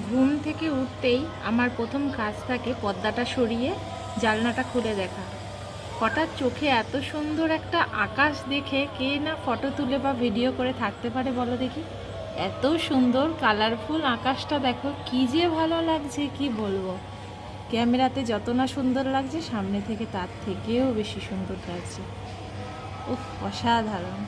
ঘুম থেকে উঠতেই আমার প্রথম কাজ থাকে পর্দাটা সরিয়ে জানলাটা খুলে দেখা। হঠাৎ চোখে এত সুন্দর একটা আকাশ দেখে কে না ফটো তুলে বা ভিডিও করে থাকতে পারে বলো দেখি? এত সুন্দর কালারফুল আকাশটা দেখো, কি যে ভালো লাগছে, কি বলব? ক্যামেরাতে যত না সুন্দর লাগছে, সামনে থেকে তার থেকেও বেশি সুন্দর লাগছে। উফ, অসাধারণ।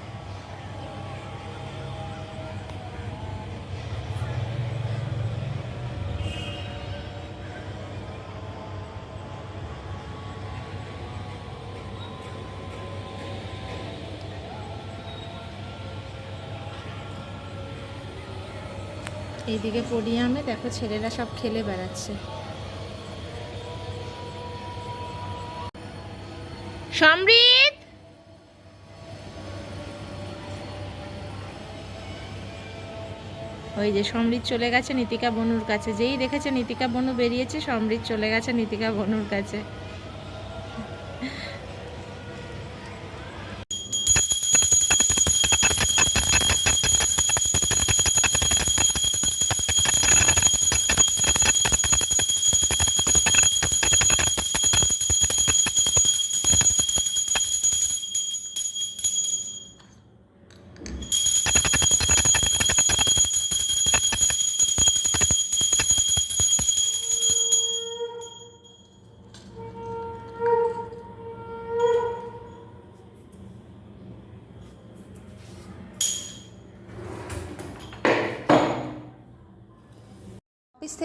এইদিকে পোডিয়ামে দেখো ছেলেরা সব খেলে বেড়াচ্ছে। সমৃদ্ধ ওই যে সমৃদ্ধ চলে গেছে নীতিকা বনুর কাছে। যেই দেখেছে নীতিকা বনু বেরিয়েছে সমৃদ্ধ চলে গেছে নীতিকা বনুর কাছে।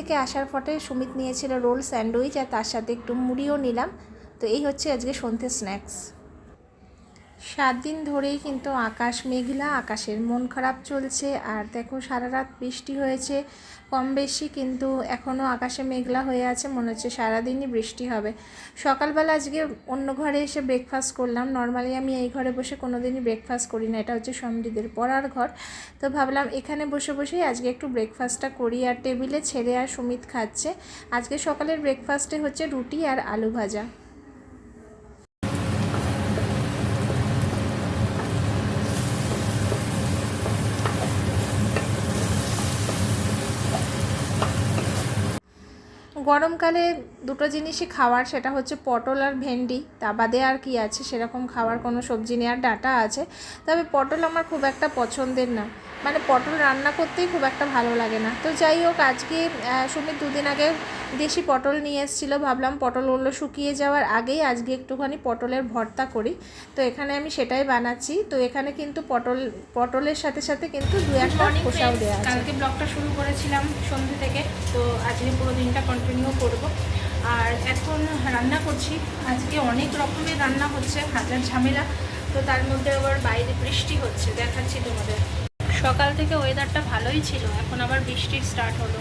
থেকে আসার পরে সুমিত নিয়েছিল রোল স্যান্ডউইচ আর তার সাথে একটু মুড়িও নিলাম। তো এই হচ্ছে আজকে সন্ধ্যে স্ন্যাক্স। সাত দিন ধরেই কিন্তু আকাশ মেঘলা, আকাশের মন খারাপ চলছে আর দেখো সারা রাত বৃষ্টি হয়েছে। কম বেশি কিন্তু এখনও আকাশে মেঘলা হয়ে আছে, মনে হচ্ছে সারাদিনই বৃষ্টি হবে। সকালবেলা আজকে অন্য ঘরে এসে ব্রেকফাস্ট করলাম। নর্মালি আমি এই ঘরে বসে কোনো দিনই ব্রেকফাস্ট করি না, এটা হচ্ছে সমৃদ্ধের পড়ার ঘর। তো ভাবলাম এখানে বসে বসেই আজকে একটু ব্রেকফাস্টটা করি আর টেবিলে ছেড়ে আর সুমিত খাচ্ছে। আজকে সকালের ব্রেকফাস্টে হচ্ছে রুটি আর আলু ভাজা। গরমকালে দুটো জিনিসই খাওয়ার সেটা হচ্ছে পটল আর ভেন্ডি। তা বাদে আর কি আছে? সেরকম খাওয়ার কোনো সবজি নেই আর ডাটা আছে। তবে পটল আমার খুব একটা পছন্দের না। মানে পটল রান্না করতেই খুব একটা ভালো লাগে না। তো যাই হোক আজকে সুমিত দুদিন আগে দেশি পটল নিয়ে এসেছিল। ভাবলাম পটলগুলো শুকিয়ে যাওয়ার আগেই আজকে একটুখানি পটলের ভর্তা করি। তো এখানে আমি সেটাই বানাচ্ছি। তো এখানে কিন্তু পটল পটলের সাথে সাথে কিন্তু দু একটা খোসাও দেওয়া আছে। কালকে ব্লগটা শুরু করেছিলাম সন্ধ্যে থেকে। তো আজকে পুরো দিনটা কন্টিনিউ করব। আর এখন রান্না করছি। আজকে অনেক রকমের রান্না হচ্ছে হাজার ঝামেলা। তো তার মধ্যে আবার বাইরে বৃষ্টি হচ্ছে, দেখাচ্ছি তোমাদের। সকাল থেকে ওয়েদারটা ভালোই ছিল, এখন আবার বৃষ্টি স্টার্ট হলো।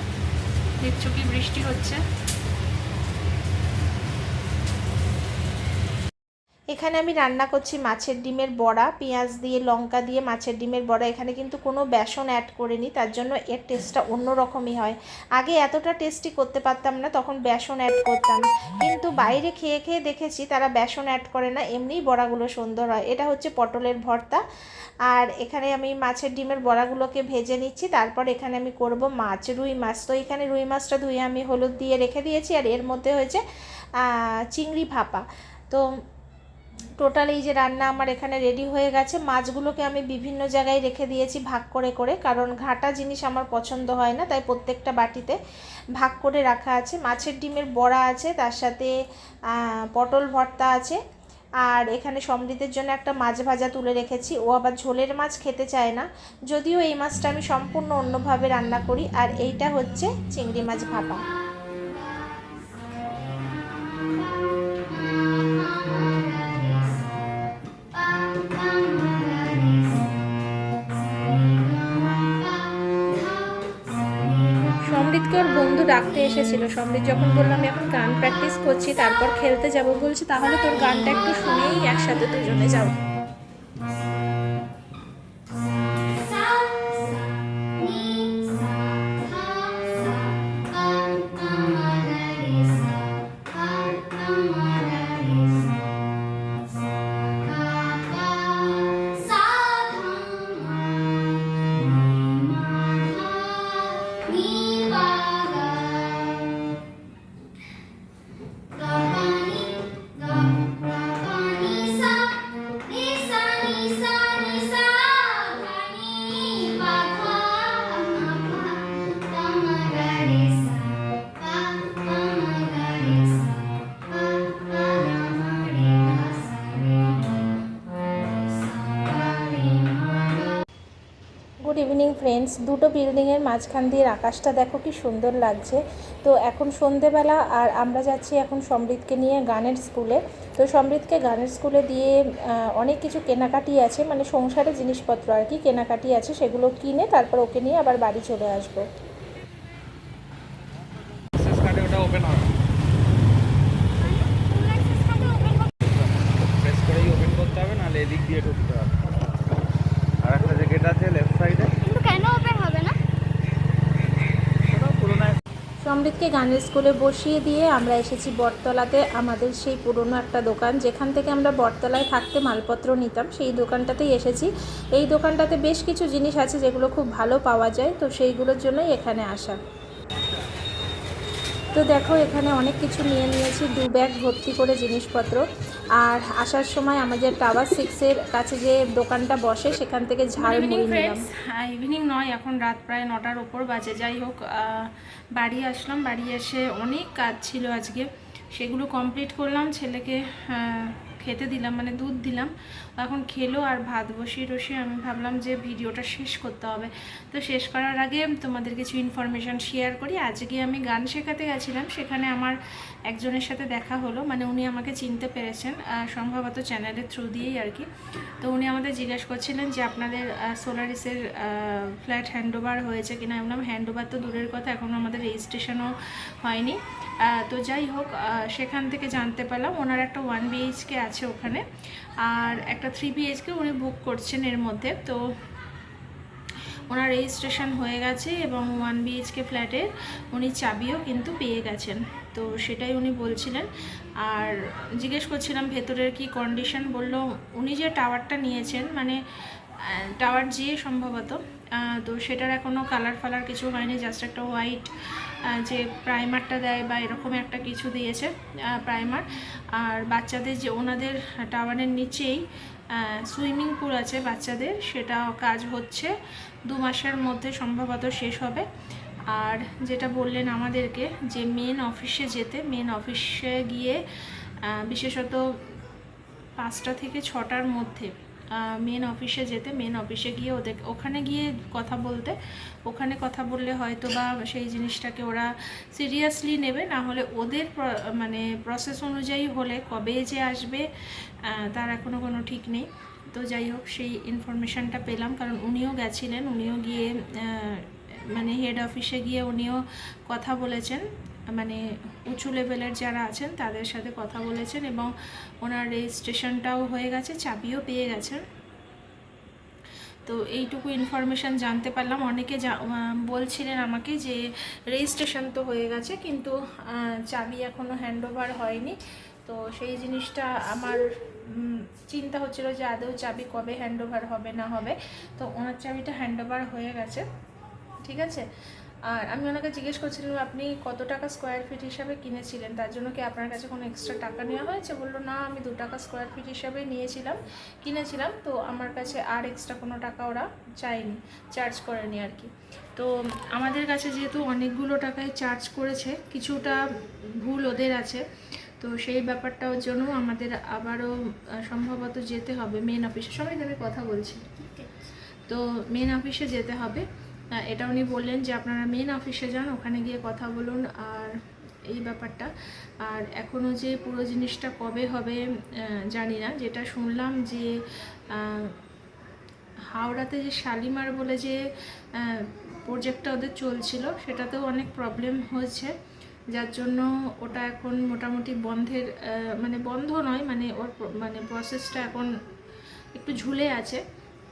দেখছ কি বৃষ্টি হচ্ছে? এখানে আমি রান্না করছি মাছের ডিমের বড়া, পেঁয়াজ দিয়ে, লঙ্কা দিয়ে মাছের ডিমের বড়া। এখানে কিন্তু কোনো বেসন অ্যাড করিনি, তার জন্য এর টেস্টটা অন্য রকমই হয়। আগে এতটা টেস্টি করতে পারতাম না, তখন বেসন অ্যাড করতাম। কিন্তু বাইরে খেয়ে খেয়ে দেখেছি, তারা বেসন অ্যাড করে না, এমনিই বড়াগুলো সুন্দর হয়। এটা হচ্ছে পটলের ভর্তা। আর এখানে আমি মাছের ডিমের বড়াগুলোকে ভেজে নিচ্ছি, তারপর এখানে আমি করব মাছ, রুই মাছ। তো এখানে রুই মাছটা ধুয়ে আমি হলুদ দিয়ে রেখে দিয়েছি, আর এর মধ্যে হয়েছে চিংড়ি ভাপা। তো টোটাল এই যে রান্না আমার এখানে রেডি হয়ে গেছে। মাছগুলোকে আমি বিভিন্ন জায়গায় রেখে দিয়েছি ভাগ করে করে, কারণ ঘাটা জিনিস আমার পছন্দ হয় না, তাই প্রত্যেকটা বাটিতে ভাগ করে রাখা আছে। মাছের ডিমের বড়া আছে, তার সাথে পটল ভর্তা আছে। আর এখানে সমৃদ্ধের জন্য একটা মাছ ভাজা তুলে রেখেছি। ও আবার ঝোলের মাছ খেতে চায় না। যদিও এই মাছটা আমি সম্পূর্ণ অন্যভাবে রান্না করি, আর এইটা হচ্ছে চিংড়ি মাছ ভাপা। ডাকতে এসেছিল। সমৃদ্ধ যখন বললাম, আমি এখন গান প্র্যাকটিস করছি, তারপর খেলতে যাব, বলছি, তাহলে তোর গানটা একটু শুনেই একসাথে দুজনে যাও Ni ফ্রেন্ডস দুটো বিল্ডিংয়ের মাঝখান দিয়ে আকাশটা দেখো কি সুন্দর লাগছে। তো এখন সন্ধেবেলা আর আমরা যাচ্ছি এখন সমৃদ্ধকে নিয়ে গানের স্কুলে তো সমৃদ্ধকে গানের স্কুলে দিয়ে অনেক কিছু কেনাকাটি আছে। মানে সংসারের জিনিসপত্র আর কি কেনাকাটি আছে, সেগুলো কিনে তারপর ওকে নিয়ে আবার বাড়ি চলে আসব অ্যাক্সেস কার্ডে ওটা ওপেন হবে প্রেস করেই ওপেন করতে হবে নাহলে এদিক দিয়ে ঢুকতে হবে আর একটা যে গেট আছে লেফট সাইডে কিন্তু কেন ওপেন হবে না ওটা পুরোনো সমৃদ্ধকে গানের স্কুলে বসিয়ে দিয়ে আমরা এসেছি বটতলাতে আমাদের সেই পুরনো একটা দোকান। যেখান থেকে আমরা বটতলায় থাকতে মালপত্র নিতাম, সেই দোকানটাতেই এসেছি। এই দোকানটাতে বেশ কিছু জিনিস আছে যেগুলো খুব ভালো পাওয়া যায়, তো সেইগুলোর জন্যই এখানে আসা। তো দেখো, এখানে অনেক কিছু নিয়ে নিয়েছি। দু ব্যাগ ভর্তি করে জিনিসপত্র। আর আসার সময় আমাদের টাওয়ার সিক্সের কাছে যে দোকানটা বসে সেখান থেকে ঝাল ইভিনিং মুড়ি নিলাম। ইভিনিং নয় এখন রাত প্রায় নটার ওপর বাজে। যাই হোক বাড়ি আসলাম। বাড়ি এসে অনেক কাজ ছিল আজকে। সেগুলো কমপ্লিট করলাম ছেলেকে খেতে দিলাম মানে দুধ দিলাম। এখন খেলো আর ভাত বসিয়ে টসিয়ে আমি ভাবলাম যে ভিডিওটা শেষ করতে হবে। তো শেষ করার আগে তোমাদের কিছু ইনফরমেশান শেয়ার করি। আজকে আমি গান শেখাতে গেছিলাম, সেখানে আমার একজনের সাথে দেখা হলো। মানে উনি আমাকে চিনতে পেরেছেন সম্ভবত চ্যানেলের থ্রু দিয়েই আর কি। তো উনি আমাদের জিজ্ঞেস করছিলেন যে আপনাদের সোলারিসের ফ্ল্যাট হ্যান্ডওভার হয়েছে কিনা? আমি বললাম হ্যান্ডওভার তো দূরের কথা এখনও আমাদের রেজিস্ট্রেশনও হয়নি। তো যাই হোক সেখান থেকে জানতে পারলাম। ওনার একটা ওয়ান বিএইচকে আছে ওখানে। আর একটা থ্রি বিএইচকে উনি বুক করছেন এর মধ্যে। তো ওনার রেজিস্ট্রেশন হয়ে গেছে এবং ওয়ান বিএইচকে ফ্ল্যাটের উনি চাবিও কিন্তু পেয়ে গেছেন। তো সেটাই উনি বলছিলেন। আর জিজ্ঞেস করছিলাম ভেতরের কি কন্ডিশন বলল। উনি যে টাওয়ারটা নিয়েছেন মানে টাওয়ার জিয়ে সম্ভবত তো সেটার এখনও কালার ফালার কিছু হয়নি জাস্ট একটা হোয়াইট যে প্রাইমারটা দেয় বা এরকম একটা কিছু দিয়েছে প্রাইমার আর বাচ্চাদের যে ওনাদের টাওয়ারের নিচেই সুইমিং পুল আছে বাচ্চাদের, সেটা কাজ হচ্ছে, দু মাসের মধ্যে সম্ভবত শেষ হবে। আর যেটা বললেন আমাদেরকে, যে মেন অফিসে যেতে মেন অফিসে গিয়ে বিশেষত পাঁচটা থেকে ছটার মধ্যে মেন অফিসে যেতে মেন অফিসে গিয়ে ওদের, ওখানে গিয়ে কথা বলতে। ওখানে কথা বললে হয়তো বা সেই জিনিসটাকে ওরা সিরিয়াসলি নেবে। না হলে ওদের মানে প্রসেস অনুযায়ী হলে কবে যে আসবে তার এখনও কোনো ঠিক নেই। তো যাই হোক, সেই ইনফরমেশানটা পেলাম। কারণ উনিও গেছিলেন, উনিও গিয়ে মানে হেড অফিসে গিয়ে উনিও কথা বলেছেন। মানে উঁচু লেভেলের যারা আছেন, তাদের সাথে কথা বলেছেন এবং ওনার রেজিস্ট্রেশনটাও হয়ে গেছে, চাবিও পেয়ে গেছেন। তো এইটুকু ইনফরমেশান জানতে পারলাম। অনেকে বলছিলেন আমাকে যে রেজিস্ট্রেশন তো হয়ে গেছে, কিন্তু চাবি এখনও হ্যান্ডওভার হয়নি। তো সেই জিনিসটা আমার চিন্তা হচ্ছিল যে আদৌ চাবি কবে হ্যান্ডওভার হবে না হবে। তো ওনার চাবিটা হ্যান্ডওভার হয়ে গেছে। ঠিক আছে? আর আমি ওনাকে জিজ্ঞেস করছিলাম আপনি কত টাকা স্কোয়ার ফিট হিসাবে কিনেছিলেন? তার জন্য কি আপনার কাছে কোনো এক্সট্রা টাকা নেওয়া হয়েছে? বলল না আমি দু টাকা স্কোয়ার ফিট হিসাবে নিয়েছিলাম কিনেছিলাম তো আমার কাছে আর এক্সট্রা কোনো টাকা ওরা চায়নি চার্জ করেনি আর কি। তো আমাদের কাছে যেহেতু অনেকগুলো টাকায় চার্জ করেছে কিছুটা ভুল ওদের আছে তো সেই ব্যাপারটার জন্য আমাদের আবারও সম্ভবত যেতে হবে। মেন অফিসে সবাই আমি কথা বলছি। তো মেন অফিসে যেতে হবে। এটা উনি বললেন যে আপনারা মেন অফিসে যান, ওখানে গিয়ে কথা বলুন আর এই ব্যাপারটা। আর এখনও যে পুরো জিনিসটা কবে হবে জানি না। যেটা শুনলাম যে হাওড়াতে যে শালিমার বলে যে প্রজেক্টটা ওদের চলছিল, সেটাতেও অনেক প্রবলেম হয়েছে। যার জন্য ওটা এখন মোটামুটি বন্ধের মানে বন্ধ নয় মানে ওর মানে প্রসেসটা এখন একটু ঝুলে আছে।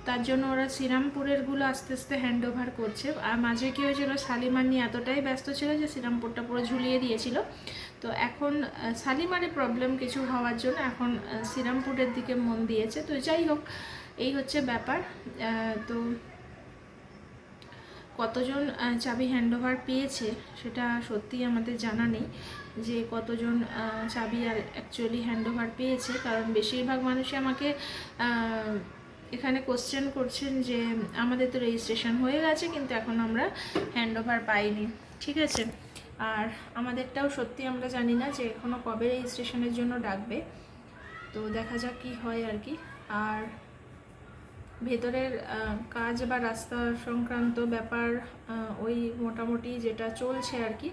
তার জন্য ওরা শ্রীরামপুরেরগুলো আস্তে আস্তে হ্যান্ড ওভার করছে। আর মাঝে কী হয়েছিল শালিমার নিয়ে এতটাই ব্যস্ত ছিল যে শ্রীরামপুরটা পুরো ঝুলিয়ে দিয়েছিল। তো এখন শালিমারে প্রবলেম কিছু হওয়ার জন্য এখন শ্রীরামপুরের দিকে মন দিয়েছে। তো যাই হোক, এই হচ্ছে ব্যাপার। তো কতজন চাবি হ্যান্ডওভার পেয়েছে সেটা সত্যিই আমাদের জানা নেই। যে কতজন চাবি আর অ্যাকচুয়ালি হ্যান্ডওভার পেয়েছে, কারণ বেশিরভাগ মানুষই আমাকে এখানে কোশ্চেন করছেন যে, আমাদের তো রেজিস্ট্রেশন হয়ে গেছে, কিন্তু এখন আমরা হ্যান্ডওভার পাইনি। ঠিক আছে? আর আমাদেরটাও সত্যি আমরা জানি না যে এখনও কবে রেজিস্ট্রেশনের জন্য ডাকবে। তো দেখা যাক কী হয় আর কি। আর ভেতরের কাজ বা রাস্তা সংক্রান্ত ব্যাপার ওই মোটামুটি যেটা চলছে আর কি,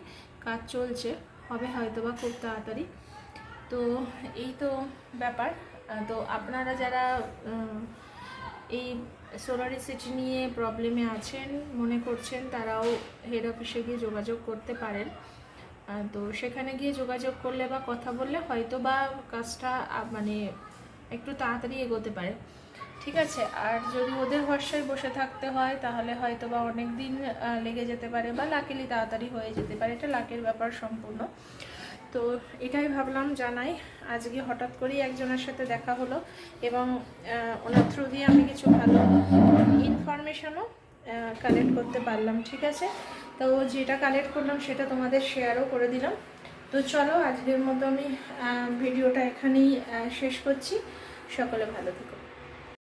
কাজ চলছে। হবে হয়তো বা খুব তাড়াতাড়ি। তো এই তো ব্যাপার। তো আপনারা যারা এই সোলারি সিটি নিয়ে প্রবলেমে আছেন, মনে করছেন তারাও হেড অফিসে গিয়ে যোগাযোগ করতে পারেন। তো সেখানে গিয়ে যোগাযোগ করলে বা কথা বললে হয়তো বা কাজটা মানে একটু তাড়াতাড়ি এগোতে পারে। ঠিক আছে, আর যদি ওদের ভরসায় বসে থাকতে হয়, তাহলে হয়তো বা অনেক দিন লেগে যেতে পারে বা লাকিলি তাড়াতাড়ি হয়ে যেতে পারে। এটা লাকের ব্যাপার সম্পূর্ণ। তো এটাই ভাবলাম জানাই, আজকে হঠাৎ করেই একজনের সাথে দেখা হলো এবং ওনার থ্রু দিয়ে আমি কিছু ভালো ইনফরমেশনও কালেক্ট করতে পারলাম, ঠিক আছে? তো যেটা কালেক্ট করলাম সেটা তোমাদের শেয়ারও করে দিলাম। তো চলো, আজকের মতো আমি ভিডিওটা এখানেই শেষ করছি। সকলে ভালো থেকো।